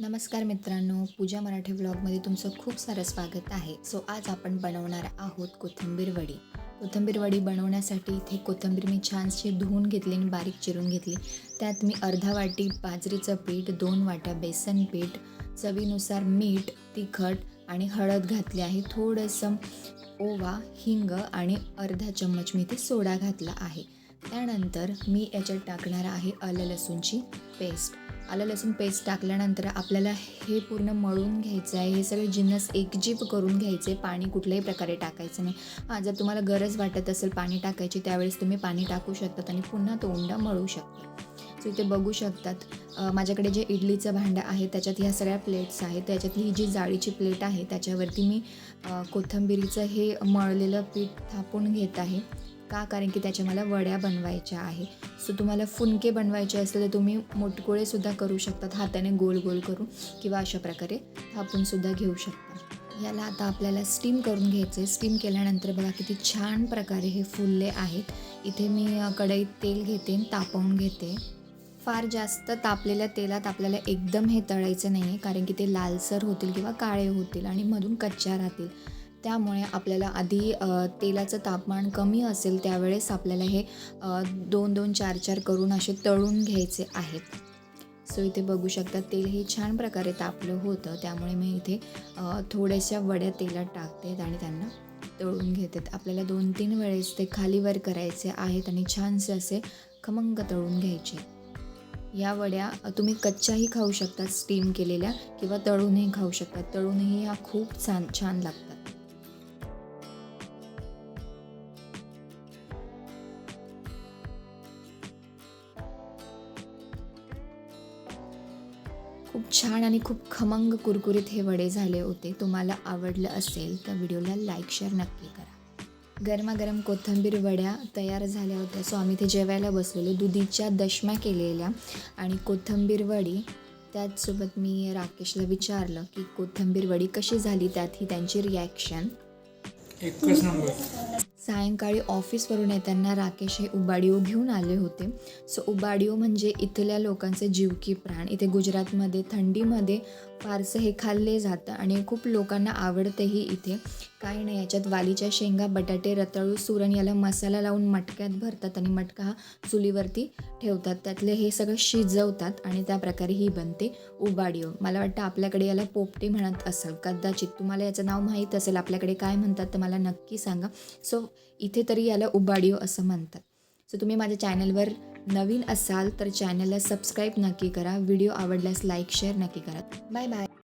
नमस्कार मित्रांनो पूजा मराठी व्लॉगमध्ये तुमचं खूप सारं स्वागत आहे. सो आज आपण बनवणार आहोत कोथिंबीर वडी. कोथिंबीर वडी बनवण्यासाठी इथे कोथिंबीर मी छानशी धुवून घेतली आणि बारीक चिरून घेतली. त्यात मी अर्धा वाटी बाजरीचं पीठ दोन वाट्या बेसन पीठ चवीनुसार मीठ तिखट आणि हळद घातली आहे. थोडंसं ओवा हिंग आणि अर्धा चम्मच मी इथे सोडा घातला आहे. त्यानंतर मी याच्यात टाकणार आहे आलं लसूणची पेस्ट. आलं लसूण पेस्ट टाकल्यानंतर आपल्याला हे पूर्ण मळून घ्यायचं आहे. हे सगळे जिन्नस एकजीव करून घ्यायचे. पाणी कुठल्याही प्रकारे टाकायचं नाही. हां जर तुम्हाला गरज वाटत असेल पाणी टाकायची त्यावेळेस तुम्ही पाणी टाकू शकतात आणि पुन्हा तो उंडा मळू शकता. सो इथे बघू शकतात माझ्याकडे जे इडलीचं भांडं आहे त्याच्यात ह्या सगळ्या प्लेट्स आहेत. त्याच्यातली ही जी जाळीची प्लेट आहे त्याच्यावरती मी अ, कोथिंबिरीचं हे मळलेलं पीठ थापून घेत आहे. का? कारण की त्याच्या मला वड्या बनवायच्या आहे. सो तुम्हाला फुनके बनवायचे असतील तर तुम्ही मोटकोळेसुद्धा करू शकतात. हाताने गोल गोल करून किंवा अशा प्रकारे थापूनसुद्धा घेऊ शकता. याला आता आपल्याला स्टीम करून घ्यायचं आहे स्टीम केल्यानंतर बघा किती छान प्रकारे हे फुलले आहेत. इथे मी कढईत तेल घेते आणि तापवून घेते. फार जास्त तापलेल्या तेलात आपल्याला एकदम हे तळायचं नाही आहे कारण की ते लालसर होतील किंवा काळे होतील आणि मधून कच्च्या राहतील. त्यामुळे आपल्याला आधी तेलाचं तापमान कमी असेल त्यावेळेस आपल्याला हे दोन दोन चार चार करून असे तळून घ्यायचे आहेत. सो इथे बघू शकता तेल हे छान प्रकारे तापलं होतं. त्यामुळे मी इथे थोड्याशा वड्या तेलात टाकते आणि त्यांना तळून घेतात आपल्याला दोन तीन वेळेस ते खालीवर करायचे आहेत आणि छानसे असे खमंग तळून घ्यायचे. या वड्या तुम्ही कच्च्याही खाऊ शकता स्टीम केलेल्या किंवा तळूनही खाऊ शकता. तळूनही ह्या खूप छान छान लागतात. खूप छान आणि खूप खमंग कुरकुरीत हे वडे झाले होते. तुम्हाला आवडलं असेल तर व्हिडिओला लाईक शेअर नक्की करा. गरमागरम कोथंबीर वड्या तयार झाल्या होत्या. सो आम्ही ते जेवायला बसलेलो. दुधीच्या दशम्या केलेल्या आणि कोथिंबीर वडी त्याचसोबत मी राकेशला विचारलं की कोथिंबीर वडी कशी झाली? त्यात ही त्यांची रिॲक्शन एकच नंबर सायंकाळी ऑफिसवरून येताना राकेश हे उबाडिओ घेऊन आले होते. सो उबाडिओ म्हणजे इथल्या लोकांचे जीव की प्राण. इथे गुजरातमध्ये थंडीमध्ये फारसं हे खाल्ले जातं आणि खूप लोकांना आवडतेही इथे. काही नाही याच्यात वालीच्या शेंगा बटाटे रताळू सुरण याला मसाला लावून मटक्यात भरतात आणि मटका हा चुलीवरती ठेवतात. त्यातले हे सगळं शिजवतात आणि त्या प्रकारे ही बनते उबाडिओ. मला वाटतं आपल्याकडे याला पोपटी म्हणत असाल. कदाचित तुम्हाला याचं नाव माहीत असेल. आपल्याकडे काय म्हणतात तर मला नक्की सांगा. सो इथे तरी याला उबाडिओ असं म्हणतात. सो तुम्ही माझ्या चॅनलवर नवीन असाल तर चॅनलला सबस्क्राईब नक्की करा. व्हिडिओ आवडल्यास लाईक शेअर नक्की करा. Bye bye.